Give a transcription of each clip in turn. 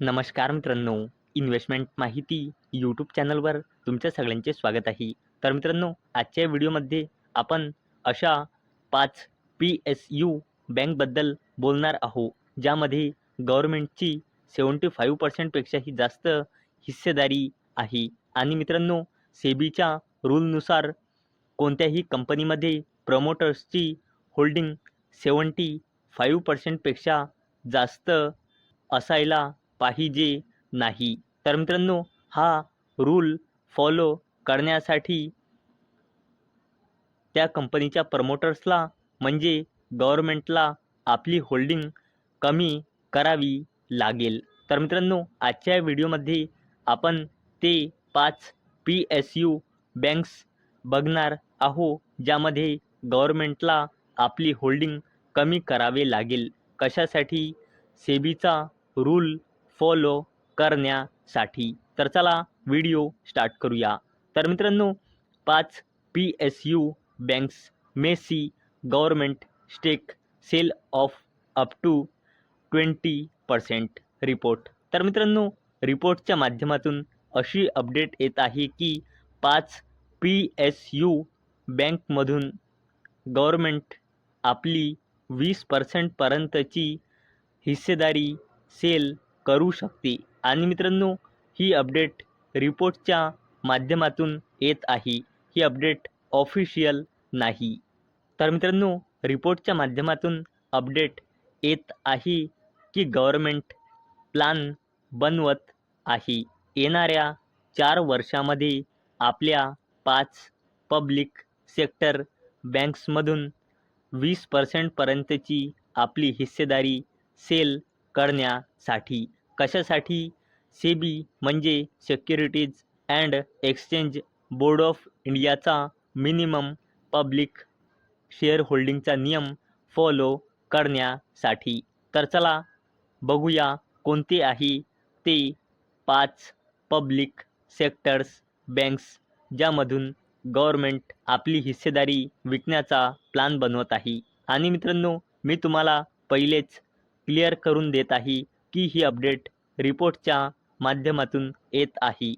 नमस्कार मित्रांनो इन्व्हेस्टमेंट माहिती यूट्यूब चॅनलवर तुमच्या सगळ्यांचे स्वागत आहे. तर मित्रांनो आजच्या व्हिडिओमध्ये आपण अशा पाच पी एस यू बँकबद्दल बोलणार आहोत ज्यामध्ये गव्हर्मेंटची सेवन्टी फाईव्ह पर्सेंटपेक्षाही जास्त हिस्सेदारी आहे. आणि मित्रांनो सेबीच्या रूलनुसार कोणत्याही कंपनीमध्ये प्रमोटर्सची होल्डिंग सेवन्टी फाईव्ह पर्सेंटपेक्षा जास्त असायला पाहिजे नाही. तर मित्रांनो हा रूल फॉलो करण्यासाठी त्या कंपनीच्या प्रमोटर्सला म्हणजे गव्हर्मेंटला आपली होल्डिंग कमी करावी लागेल. तर मित्रांनो आजच्या व्हिडिओमध्ये आपण ते पाच पी एस यू बँक्स बघणार आहो ज्यामध्ये गव्हर्मेंटला आपली होल्डिंग कमी करावे लागेल. कशासाठी? सेबीचा रूल फॉलो करण्यासाठी. तर चला व्हिडिओ स्टार्ट करूया. तर मित्रांनो पाच P S U banks Messi government stake sale of up to twenty percent report तर मित्रांनो रिपोर्टच्या माध्यमातून अशी अपडेट येत आहे की पाच पी एस यू बँकमधून गव्हर्मेंट आपली वीस पर्सेंटपर्यंतची हिस्सेदारी सेल करू शकते. आणि मित्रांनो ही अपडेट रिपोर्टच्या माध्यमातून येत आहे. ही अपडेट ऑफिशियल नाही. तर मित्रांनो रिपोर्टच्या माध्यमातून अपडेट येत आहे की गव्हर्मेंट प्लान बनवत आहे. येणाऱ्या चार वर्षामध्ये आपल्या पाच पब्लिक सेक्टर बँक्समधून वीस पर्सेंटपर्यंतची आपली हिस्सेदारी सेल करण्यासाठी. कशासाठी? सेबी म्हणजे securities and exchange board of इंडियाचा मिनिमम पब्लिक शेअर होल्डिंगचा नियम फॉलो करण्यासाठी. तर चला बघूया कोणते आहे ते पाच पब्लिक सेक्टर्स बँक्स ज्यामधून गव्हर्मेंट आपली हिस्सेदारी विकण्याचा प्लॅन बनवत आहे. आणि मित्रांनो मी तुम्हाला पहिलेच क्लिअर करून देत आहे की ही अपडेट रिपोर्टच्या माध्यमातून येत आहे.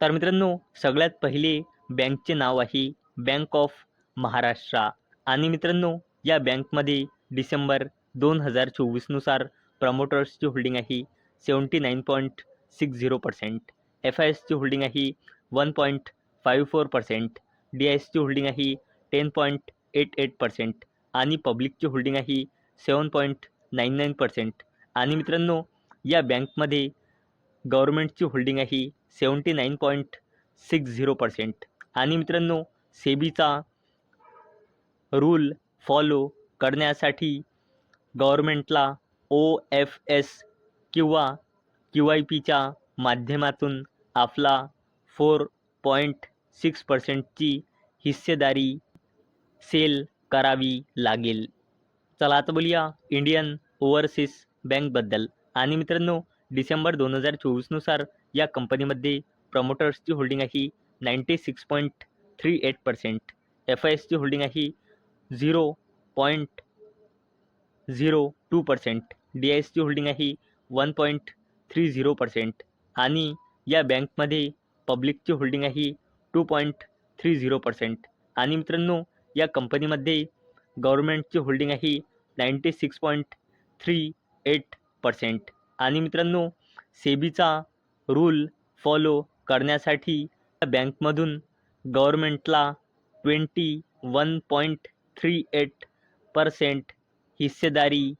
तर मित्रांनो सगळ्यात पहिले बँकचे नाव आहे बँक ऑफ महाराष्ट्र. आणि मित्रांनो या बँकमध्ये डिसेंबर दोन हजार चोवीसनुसार प्रमोटर्सची होल्डिंग आहे seventy nine point six zero percent. F I एसची होल्डिंग आहे one point five four percent. D I एसची होल्डिंग आहे ten point eight eight percent. आणि पब्लिकची होल्डिंग आहे seven point nine nine percent. आणि मित्रांनो या बँकमध्ये गव्हर्मेंटची होल्डिंग आहे seventy nine point six zero percent. आणि मित्रांनो सेबीचा रूल फॉलो करण्यासाठी गव्हर्मेंटला ओ एफ एस किंवा क्यू आय पीच्या माध्यमातून आपला फोर पॉईंट सिक्स पर्सेंटची हिस्सेदारी सेल करावी लागेल. चला आता बोलूया इंडियन ओव्हरसीज बँकबद्दल. आणि मित्रांनो डिसेंबर दोन हजार चोवीसनुसार या कंपनीमध्ये प्रमोटर्सची होल्डिंग आहे ninety six point three eight percent. F I एसची होल्डिंग आहे zero point zero two percent. D I एसची होल्डिंग आहे one point three zero percent. आणि या बँकमध्ये पब्लिकची होल्डिंग आहे two point three zero percent. आणि मित्रांनो या कंपनीमध्ये गव्हर्मेंटची होल्डिंग आहे ninety six point three eight percent आणि मित्रांनो सेबीचा रूल फॉलो करण्यासाठी या बँकमधून गव्हर्मेंटला twenty one point three eight percent हिस्सेदारी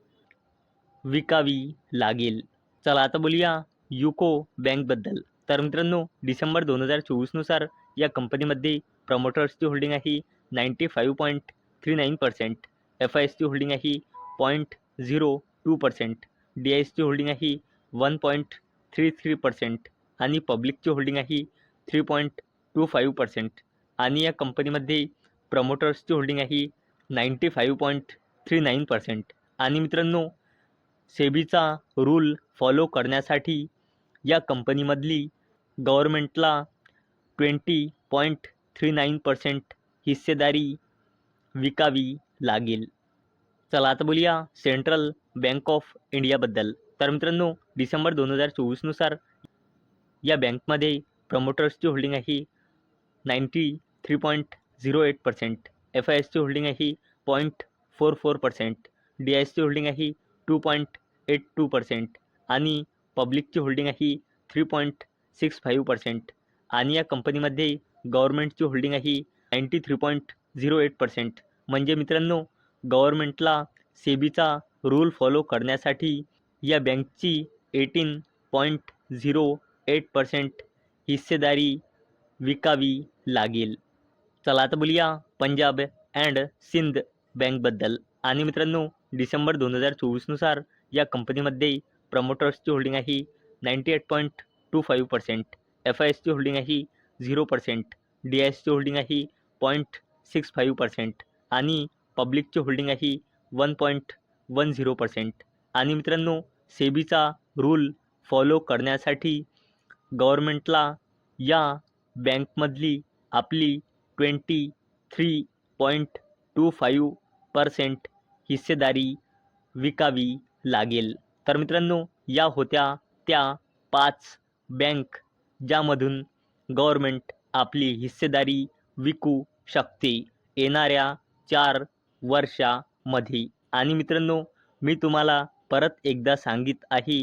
विकावी लागेल. चला आता बोलूया युको बँकबद्दल. तर मित्रांनो डिसेंबर दोन हजार चोवीसनुसार या कंपनीमध्ये प्रमोटर्सची होल्डिंग आहे ninety five point three nine percent F I एसची होल्डिंग आहे point zero two percent D I सीची होल्डिंग आहे one point three three percent आणि पब्लिकची होल्डिंग आहे three point two five percent आणि या कंपनीमध्ये प्रमोटर्सची होल्डिंग आहे ninety five point three nine percent. आणि मित्रांनो सेबीचा रूल फॉलो करण्यासाठी या कंपनीमधली गव्हर्मेंटला twenty point three nine percent हिस्सेदारी विकावी लागेल. चला आता बोलूया सेंट्रल बँक ऑफ इंडियाबद्दल. तर मित्रांनो डिसेंबर दोन हजार चोवीसनुसार या बँकमध्ये प्रमोटर्सची होल्डिंग आहे ninety three point zero eight percent F I एसची होल्डिंग आहे point four four percent D I एसची होल्डिंग आहे two point eight two percent आणि पब्लिकची होल्डिंग आहे three point six five percent आणि या कंपनीमध्ये गव्हर्मेंटची होल्डिंग आहे ninety three point zero eight percent. म्हणजे मित्रांनो गव्हर्मेंटला सेबीचा रूल फॉलो करण्यासाठी या बँकची eighteen point zero eight percent हिस्सेदारी विकावी लागेल. चला आता बोलूया पंजाब अँड सिंध बँकबद्दल आणि मित्रांनो डिसेंबर दोन हजार चोवीसनुसार या कंपनीमध्ये प्रमोटर्सची होल्डिंग आहे ninety eight point two five percent F I एसची होल्डिंग आहे झिरो पर्सेंट डी आय एसची होल्डिंग आहे पॉईंट सिक्स फाईव्ह पर्सेंट आणि पब्लिकची होल्डिंग आहे one point one zero percent आणि मित्रांनो सेबीचा रूल फॉलो करण्यासाठी गव्हर्मेंटला या बँकमधली आपली twenty three point two five percent हिस्सेदारी विकावी लागेल. तर मित्रांनो या होत्या त्या पाच बँक ज्यामधून गव्हर्मेंट आपली हिस्सेदारी विकू शकते येणाऱ्या चार वर्षामध्ये. आणि मित्रांनो मी तुम्हाला परत एकदा सांगित आहे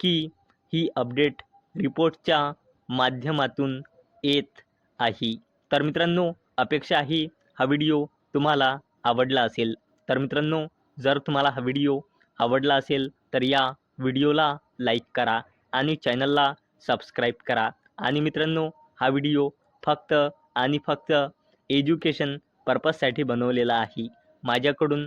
की ही अपडेट रिपोर्टच्या माध्यमातून येत आहे. तर मित्रांनो अपेक्षा आहे हा व्हिडिओ तुम्हाला आवडला असेल. तर मित्रांनो जर तुम्हाला हा व्हिडिओ आवडला असेल तर या व्हिडिओला लाईक करा आणि चॅनलला सबस्क्राईब करा. आणि मित्रांनो हा व्हिडिओ फक्त आणि फक्त एज्युकेशन पर्पजसाठी बनवलेला आहे. माझ्याकडून